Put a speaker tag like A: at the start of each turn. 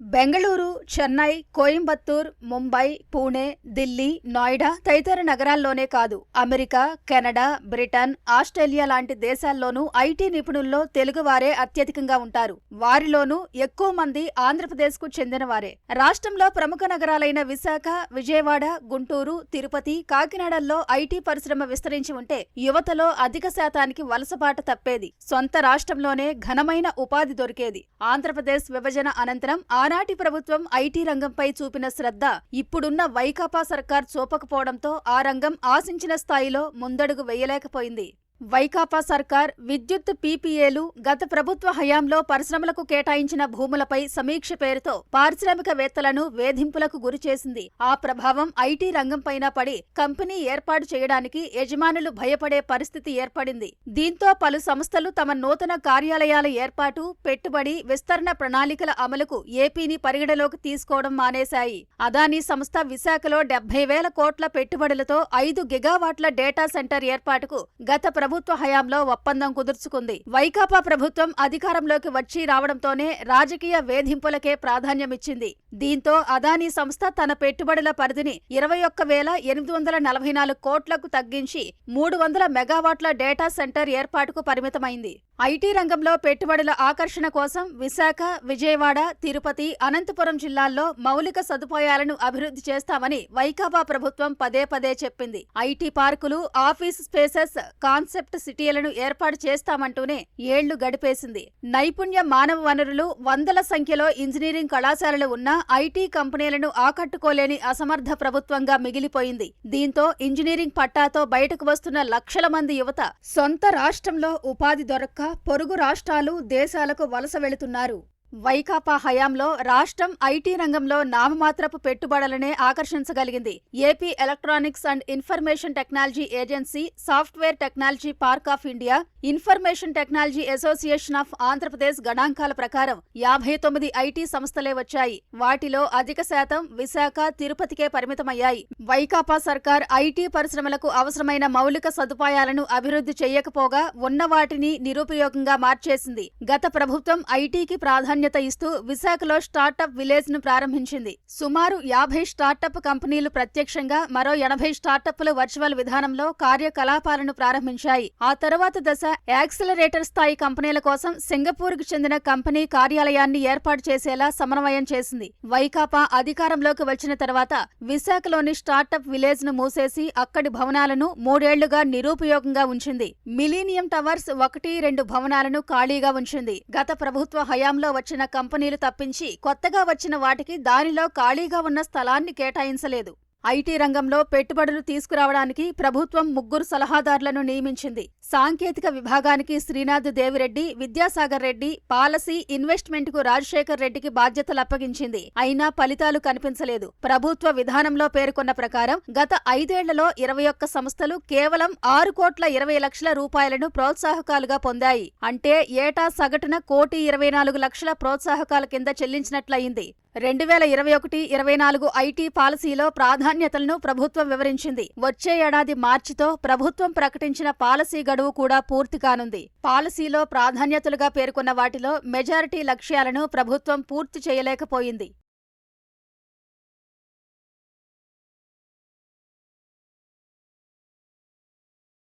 A: బెంగళూరు చెన్నై కోయంబత్తూర్ ముంబై పూణే ఢిల్లీ నోయిడా తదితర నగరాల్లోనే కాదు. అమెరికా కెనడా బ్రిటన్ ఆస్ట్రేలియా లాంటి దేశాల్లోనూ ఐటీ నిపుణుల్లో తెలుగువారే అత్యధికంగా ఉంటారు. వారిలోనూ ఎక్కువ మంది ఆంధ్రప్రదేశ్కు చెందినవారే. రాష్ట్రంలో ప్రముఖ నగరాలైన విశాఖ విజయవాడ గుంటూరు తిరుపతి కాకినాడల్లో ఐటీ పరిశ్రమ విస్తరించి ఉంటే యువతలో అధిక శాతానికి వలసపాట తప్పేది. సొంత రాష్ట్రంలోనే ఘనమైన ఉపాధి దొరికేది. ఆంధ్రప్రదేశ్ విభజన అనంతరం ఆనాటి ప్రభుత్వం ఐటీ రంగంపై చూపిన శ్రద్ధ ఇప్పుడున్న వైకాపా సర్కార్ చూపకపోవడంతో ఆ రంగం ఆశించిన స్థాయిలో ముందడుగు వేయలేకపోయింది. వైకాపా సర్కార్ విద్యుత్ పీపీఏలు గత ప్రభుత్వ హయాంలో పరిశ్రమలకు కేటాయించిన భూములపై సమీక్ష పేరుతో పారిశ్రామికవేత్తలను వేధింపులకు గురిచేసింది ఆ ప్రభావం ఐటీ రంగంపైన పడి కంపెనీ ఏర్పాటు చేయడానికి యజమానులు భయపడే పరిస్థితి ఏర్పడింది. దీంతో పలు సంస్థలు తమ నూతన కార్యాలయాల ఏర్పాటు పెట్టుబడి విస్తరణ ప్రణాళికల అమలుకు ఏపీని పరిగణలోకి తీసుకోవడం మానేశాయి. అదానీ సంస్థ విశాఖలో డెబ్బై వేల కోట్ల పెట్టుబడులతో ఐదు గిగావాట్ల డేటా సెంటర్ ఏర్పాటుకు గత ప్రభుత్వ హయాంలో ఒప్పందం కుదుర్చుకుంది. వైకాపా ప్రభుత్వం అధికారంలోకి వచ్చి రావడంతోనే రాజకీయ వేధింపులకే ప్రాధాన్యమిచ్చింది. దీంతో అదానీ సంస్థ తన పెట్టుబడుల పరిధిని ఇరవై ఒక్క వేల ఎనిమిది వందల నలభై నాలుగు కోట్లకు తగ్గించి మూడు వందల మెగావాట్ల డేటా సెంటర్ ఏర్పాటుకు పరిమితమైంది. ఐటీ రంగంలో పెట్టుబడుల ఆకర్షణ కోసం విశాఖ విజయవాడ తిరుపతి అనంతపురం జిల్లాల్లో మౌలిక సదుపాయాలను అభివృద్ధి చేస్తామని వైకాపా ప్రభుత్వం పదే పదే చెప్పింది. ఐటీ పార్కులు ఆఫీస్ స్పేసెస్ కాన్సెప్ట్ సిటీలను ఏర్పాటు చేస్తామంటూనే ఏళ్ళు గడిపేసింది. నైపుణ్య మానవ వనరులు వందల సంఖ్యలో ఇంజనీరింగ్ కళాశాలలు ఉన్న ఐటీ కంపెనీలను ఆకట్టుకోలేని అసమర్థ ప్రభుత్వంగా మిగిలిపోయింది. దీంతో ఇంజనీరింగ్ పట్టాతో బయటకు వస్తున్న లక్షల మంది యువత సొంత రాష్ట్రంలో ఉపాధి దొరక్క పొరుగు రాష్ట్రాలు దేశాలకు వలస వెళుతున్నారు. వైకాపా హయాంలో రాష్ట్రం ఐటీ రంగంలో నామమాత్రపు పెట్టుబడులనే ఆకర్షించగలిగింది. AP electronics and information technology agency software technology park of India information technology association of Andhra Pradesh గణాంకాల ప్రకారం యాభై తొమ్మిది ఐటీ సంస్థలే వచ్చాయి. వాటిలో అధిక శాతం విశాఖ తిరుపతికే పరిమితమయ్యాయి. వైకాపా సర్కార్ ఐటీ పరిశ్రమలకు అవసరమైన మౌలిక సదుపాయాలను అభివృద్ధి చేయకపోగా ఉన్న వాటిని నిరుపయోగంగా మార్చేసింది. గత ప్రభుత్వం ఐటీకి ప్రాధాన్యత ఇస్తూ విశాఖలో స్టార్టప్ విలేజ్ను ప్రారంభించింది. సుమారు యాభై స్టార్టప్ కంపెనీలు ప్రత్యక్షంగా మరో ఎనభై స్టార్టప్లు వర్చువల్ విధానంలో కార్యకలాపాలను ప్రారంభించాయి. ఆ తరువాత దశ యాక్సిలరేటర్ స్థాయి కంపెనీల కోసం సింగపూర్కు చెందిన కంపెనీ కార్యాలయాన్ని ఏర్పాటు చేసేలా సమన్వయం చేసింది. వైకాపా అధికారంలోకి వచ్చిన తర్వాత విశాఖలోని స్టార్టప్ విలేజ్ను మూసేసి అక్కడి భవనాలను మూడేళ్ళుగా నిరుపయోగంగా ఉంచింది. మిలీనియం టవర్స్ ఒకటి రెండు భవనాలను ఖాళీగా ఉంచింది. గత ప్రభుత్వ హయాంలో వచ్చిన కంపెనీలు తప్పించి కొత్తగా వచ్చిన వాటికి దానిలో ఖాళీగా ఉన్న స్థలాన్ని కేటాయించలేదు. ఐటీ రంగంలో పెట్టుబడులు తీసుకురావడానికి ప్రభుత్వం ముగ్గురు సలహాదారులను నియమించింది. సాంకేతిక విభాగానికి శ్రీనాథ్ దేవిరెడ్డి విద్యాసాగర్ రెడ్డి పాలసీ ఇన్వెస్ట్మెంట్కు రాజశేఖర్ రెడ్డికి బాధ్యతలు అప్పగించింది. అయినా ఫలితాలు కనిపించలేదు. ప్రభుత్వ విధానంలో పేర్కొన్న ప్రకారం గత ఐదేళ్ళలో ఇరవై ఒక్క సంస్థలు కేవలం ఆరు కోట్ల ఇరవై లక్షల రూపాయలను ప్రోత్సాహకాలుగా పొందాయి. అంటే ఏటా సగటున కోటి ఇరవై నాలుగు లక్షల ప్రోత్సాహకాల కింద చెల్లించినట్లయింది. రెండు వేల ఇరవై ఒకటి ఇరవై నాలుగు ఐటీ పాలసీలో ప్రాధాన్యతలను ప్రభుత్వం వివరించింది. వచ్చే ఏడాది మార్చితో ప్రభుత్వం ప్రకటించిన పాలసీ గడువు కూడా పూర్తి కానుంది. పాలసీలో ప్రాధాన్యతలుగా పేర్కొన్న వాటిలో మెజారిటీ లక్ష్యాలను ప్రభుత్వం పూర్తి చేయలేకపోయింది.